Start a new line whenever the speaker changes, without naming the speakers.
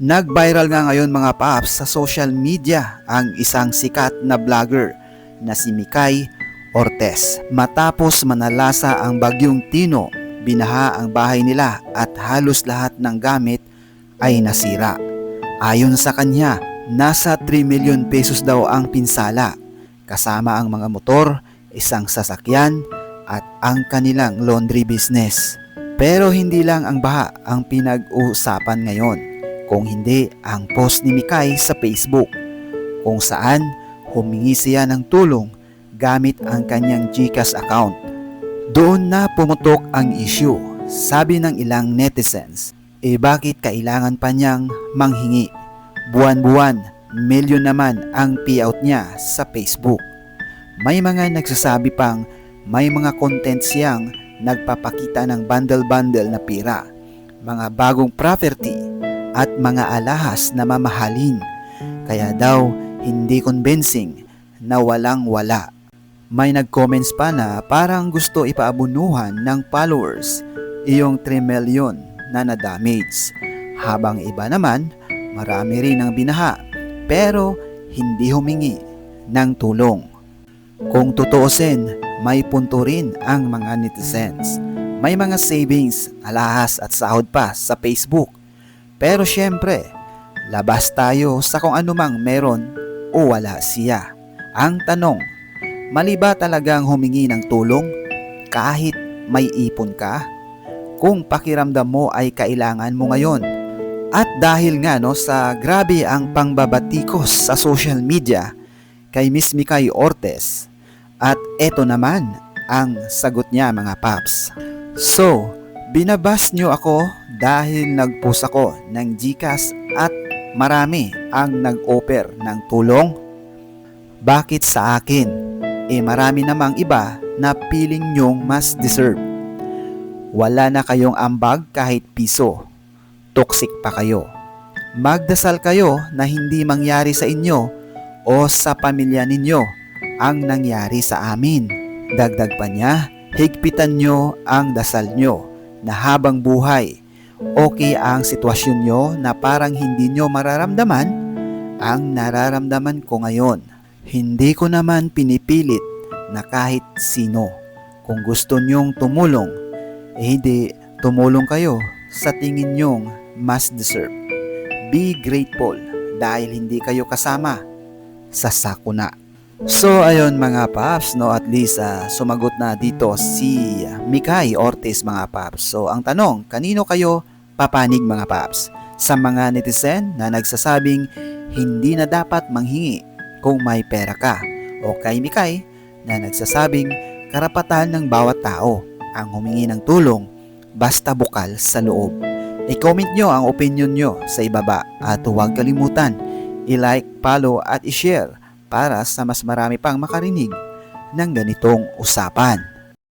Nag-viral nga ngayon mga paps sa social media ang isang sikat na vlogger na si Mikay Ortez. Matapos manalasa ang bagyong Tino, binaha ang bahay nila at halos lahat ng gamit ay nasira. Ayon sa kanya, nasa 3 million pesos daw ang pinsala kasama ang mga motor, isang sasakyan at ang kanilang laundry business. Pero hindi lang ang baha ang pinag-uusapan ngayon, kung hindi ang post ni Mikay sa Facebook, kung saan humingi siya ng tulong gamit ang kanyang GCash account. Doon na pumutok ang issue. Sabi ng ilang netizens, eh bakit kailangan pa niyang manghingi? Buwan-buwan, milyon naman ang payout niya sa Facebook. May mga nagsasabi pang may mga content siyang nagpapakita ng bundle-bundle na pira, mga bagong property at mga alahas na mamahalin. Kaya daw hindi convincing na walang wala. May nag-comments pa na parang gusto ipaabunuhan ng followers iyong 3 million na na-damage. Habang iba naman, marami rin ang binaha pero hindi humingi ng tulong. Kung tutuusin, may punto rin ang mga netizens. May mga savings, alahas at sahod pa sa Facebook. Pero syempre, labas tayo sa kung anumang meron o wala siya. Ang tanong, mali ba talagang humingi ng tulong kahit may ipon ka? Kung pakiramdam mo ay kailangan mo ngayon. At dahil nga no sa grabe ang pangbabatikos sa social media kay Miss Mikay Ortez, at eto naman ang sagot niya mga paps. So, binabas niyo ako dahil nagpost ako ng Gcash at marami ang nag-offer ng tulong? Bakit sa akin? Eh marami namang iba na piling nyong mas deserve. Wala na kayong ambag kahit piso. Toxic pa kayo. Magdasal kayo na hindi mangyari sa inyo o sa pamilya ninyo ang nangyari sa amin. Dagdag pa niya, higpitan nyo ang dasal nyo na habang buhay, okay ang sitwasyon nyo na parang hindi nyo mararamdaman ang nararamdaman ko ngayon. Hindi ko naman pinipilit na kahit sino. Kung gusto nyong tumulong, eh hindi tumulong kayo sa tingin nyong mas deserve. Be grateful dahil hindi kayo kasama sa sakuna. So ayun mga paps, no at least ah, sumagot na dito si Mikay Ortiz mga paps. So ang tanong, kanino kayo papanig mga paps? Sa mga netizen na nagsasabing hindi na dapat manghingi kung may pera ka o kay Mikay na nagsasabing karapatan ng bawat tao ang humingi ng tulong basta bukal sa loob. I-comment nyo ang opinion nyo sa ibaba at huwag kalimutan i-like, follow at i-share para sa mas marami pang makarinig ng ganitong usapan.